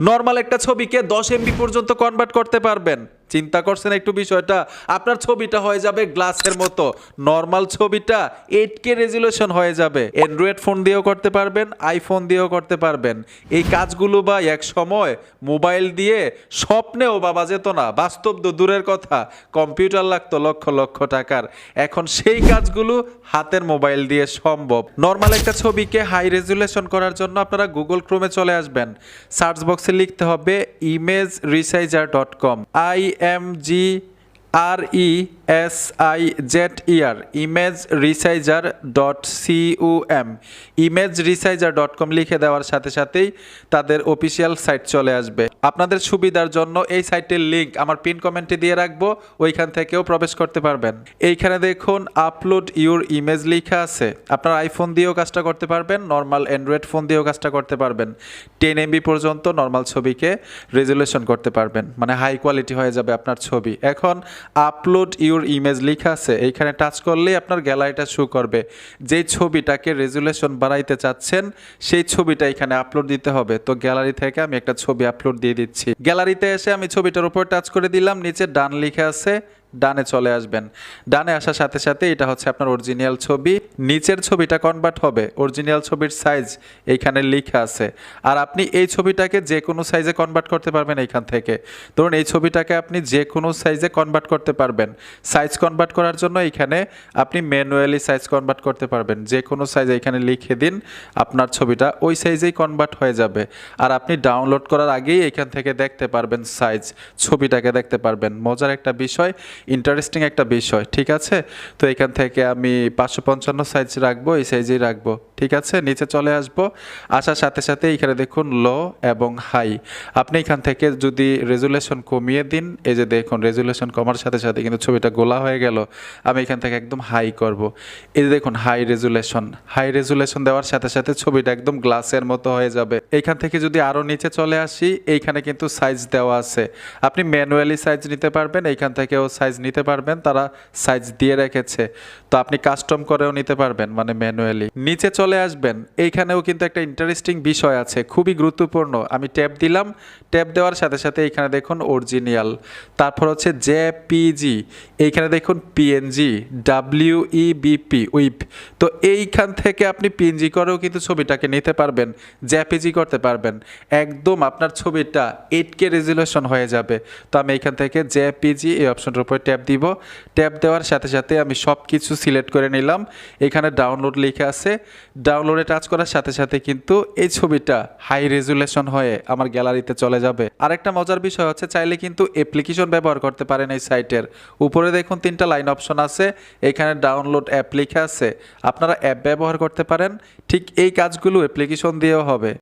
Normal একটা ছবিকে দশ এমবি পর্যন্ত কনভার্ট করতে পারবেন। চিন্তা করছেন একটু বিষয়টা? আপনার ছবিটা হয়ে যাবে গ্লাসের মতো। নর্মাল ছবিটা এইট কে রেজুলেশন হয়ে যাবে। অ্যান্ড্রয়েড ফোন দিয়েও করতে পারবেন আইফোন দিয়েও করতে পারবেন। এই কাজগুলো বা এক সময় মোবাইল দিয়ে স্বপ্নেও বাবা যেত না। বাস্তব তো দূরের কথা কম্পিউটার লাগতো লক্ষ লক্ষ টাকার। এখন সেই কাজগুলো হাতের মোবাইল দিয়ে সম্ভব। নর্মাল একটা ছবিকে হাই রেজুলেশন করার জন্য আপনারা গুগল ক্রোমে চলে আসবেন। সার্চ বক্সে লিখতে হবে image resizer dot com I M G R E S I Z R image resizer dot see you M image resizer dot com লিখে দেওয়ার সাথে সাথেই তাদের অফিসিয়াল সাইট চলে আসবে। আপনাদের সুবিধার জন্য এই সাইটের লিংক আমার পিন কমেন্টে দিয়ে রাখব, ওইখান থেকেও প্রবেশ করতে পারবেন। এইখানে দেখুন আপলোড ইউর ইমেজ লেখা আছে। আপনার আইফোন দিয়েও কাজটা করতে পারবেন নর্মাল অ্যান্ড্রয়েড ফোন দিয়েও কাজটা করতে পারবেন। টেন এমবি পর্যন্ত নর্মাল ছবিকে রেজুলেশন করতে পারবেন মানে হাই কোয়ালিটি হয়ে যাবে আপনার ছবি। এখন আপলোড ইউর ইমেজ লেখা আছে। এইখানে টাচ করলেই আপনার গ্যালারিটা শো করবে। যে ছবিটাকে রেজুলেশন বাড়াইতে চাচ্ছেন, সেই ছবিটা এখানে আপলোড দিতে হবে। তো গ্যালারি থেকে আমি একটা ছবি আপলোড দিয়ে দিচ্ছি। গ্যালারিতে এসে আমি ছবিটার উপর টাচ করে দিলাম। নিচে ডান লিখে আছে ডানে চলে আসবেন। ডানে আসার সাথে সাথে এটা হচ্ছে আপনার অরিজিনাল ছবি। নিচের ছবিটা কনভার্ট হবে। অরিজিনাল ছবির সাইজ এইখানে লেখা আছে। আর আপনি এই ছবিটাকে যে কোনো সাইজে কনভার্ট করতে পারবেন এইখান থেকে। ধরুন এই ছবিটাকে আপনি যে কোনো সাইজে কনভার্ট করতে পারবেন। সাইজ কনভার্ট করার জন্য এইখানে আপনি ম্যানুয়ালি সাইজ কনভার্ট করতে পারবেন। যে কোনো সাইজ এখানে লিখে দিন, আপনার ছবিটা ওই সাইজেই কনভার্ট হয়ে যাবে। আর আপনি ডাউনলোড করার আগেই এখান থেকে দেখতে পারবেন সাইজ ছবিটাকে দেখতে পারবেন। মজার একটা বিষয় ইন্টারেস্টিং একটা বিষয়, ঠিক আছে? তো এখান থেকে আমি পাঁচশো পঞ্চান্ন সাইজ রাখব, এই সাইজেই রাখব, ঠিক আছে? নিচে চলে আসব, আসার সাথে সাথে এখানে দেখুন লো এবং হাই আপনি এখান থেকে যদি রেজুলেশন কমিয়ে দিন, এই যে দেখুন রেজুলেশন কমার সাথে সাথে কিন্তু ছবিটা গোলা হয়ে গেল, আমি এখান থেকে একদম হাই করব। এই যে দেখুন হাই রেজুলেশন হাই রেজুলেশন দেওয়ার সাথে সাথে ছবিটা একদম গ্লাসের মতো হয়ে যাবে। এইখান থেকে যদি আরও নিচে চলে আসি, এইখানে কিন্তু সাইজ দেওয়া আছে। আপনি ম্যানুয়ালি সাইজ নিতে পারবেন এইখান থেকেও সাইজ নিতে পারবেন, তারা সাইজ দিয়ে রেখেছে। তো আপনি কাস্টম করেও নিতে পারবেন মানে ম্যানুয়ালি নিচে চলে আসবেন, এইখানেও কিন্তু একটা ইন্টারেস্টিং বিষয় আছে, খুবই গুরুত্বপূর্ণ। আমি ট্যাপ দিলাম ট্যাপ দেওয়ার সাথে সাথে এইখানে দেখুন অরিজিনাল তারপর হচ্ছে জে পিজি এইখানে দেখুন PNG W E BP webp তো এইখান থেকে আপনি পিএনজি করেও কিন্তু ছবিটাকে নিতে পারবেন জেপিজি করতে পারবেন। একদম আপনার ছবিটা এইট কে রেজুলেশন হয়ে যাবে। তো আমি এইখান থেকে জেপিজি এই অপশনটার উপর ট্যাপ দিব। ট্যাপ দেওয়ার সাথে সাথে আমি সব কিছু সিলেক্ট করে নিলাম। এখানে ডাউনলোড লিখে আছে। ডাউনলোডে টাচ করার সাথে সাথে কিন্তু এই ছবিটা হাই রেজুলেশন হয়ে আমার গ্যালারিতে চলে যাবে। আরেকটা মজার বিষয় হচ্ছে, চাইলে কিন্তু অ্যাপ্লিকেশন ব্যবহার করতে পারেন এই সাইটের উপরে দেখুন তিনটা লাইন অপশন আছে। এখানে ডাউনলোড অ্যাপ লিখে আছে। আপনারা অ্যাপ ব্যবহার করতে পারেন। ঠিক এই কাজগুলো অ্যাপ্লিকেশন দিয়েও হবে।